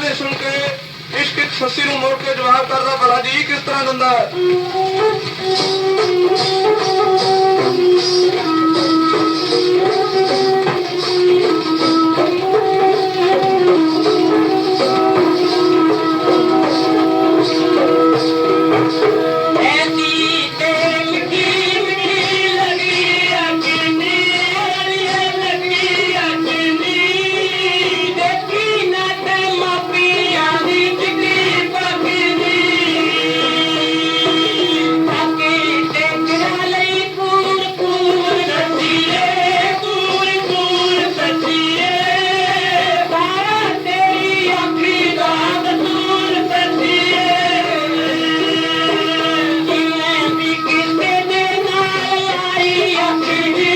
ਤਾਨੇ ਸੁਣ ਕੇ ਇਸ਼ਕ ਸੱਸੀ ਨੂੰ ਮੋੜ ਕੇ ਜਵਾਬ ਕਰਦਾ, ਭਲਾ ਜੀ ਕਿਸ ਤਰ੍ਹਾਂ ਦਿੰਦਾ ਹੈ? You.